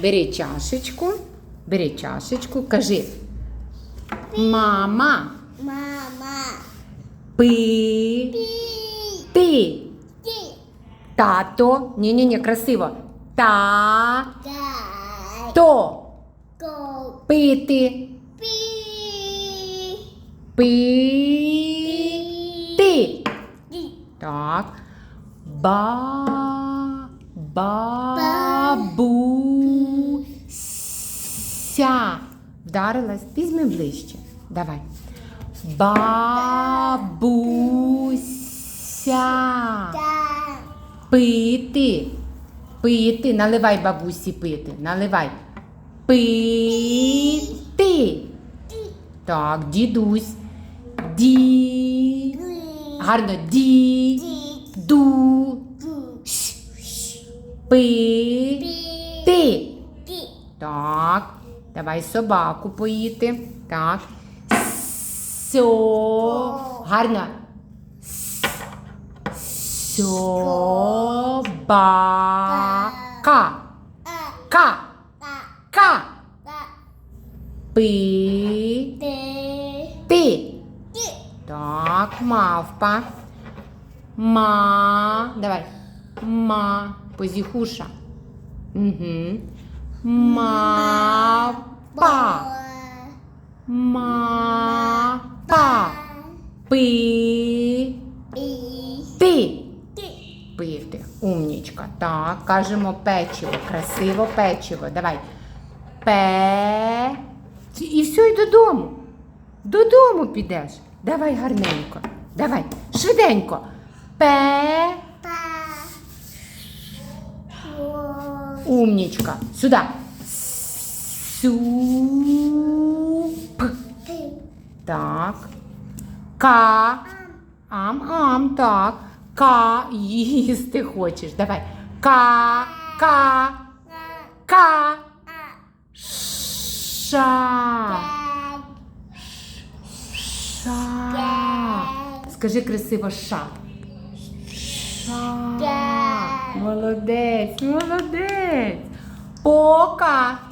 Бери чашечку, бери чашечку, кажи. Мама, Мама. пи, Пі. ти. Ті. Тато. Ні-ні-ні, красиво. Та. Дай. То. Ко. Пити. Пі. Пи. Ти. Ті. Так. Ба. Бабуся. Вдарилась. Візьми ближче. Давай. Бабуся. Пити. Пити. Наливай бабусі пити. Наливай. Пити. Так, дідусь. Ді. Гарно. Ді. Ду. Гу. Ш. Пи. Ти. Ті. Так. Давай собаку поїти. Так. Сьо. Гарно. Собака. Ка. Ка. Пи. Ти. Так, мавпа. Ма. Давай. Ма. Позіхуша. Угу. Мапа. Мапа. Пи. Ти. Пити. Умнічка. Так, кажемо печиво. Красиво печиво. Давай. Пе. І все, і додому. Додому підеш. Давай гарненько. Давай. Швиденько. Пе. Умнічка. Сюди. Суп. Так. Ка. Ам, ам, так. Ка. Їсти хочеш. Давай. Ка. Ка. Ка. Ша. Ша. Скажи красиво ша. Ша. Так.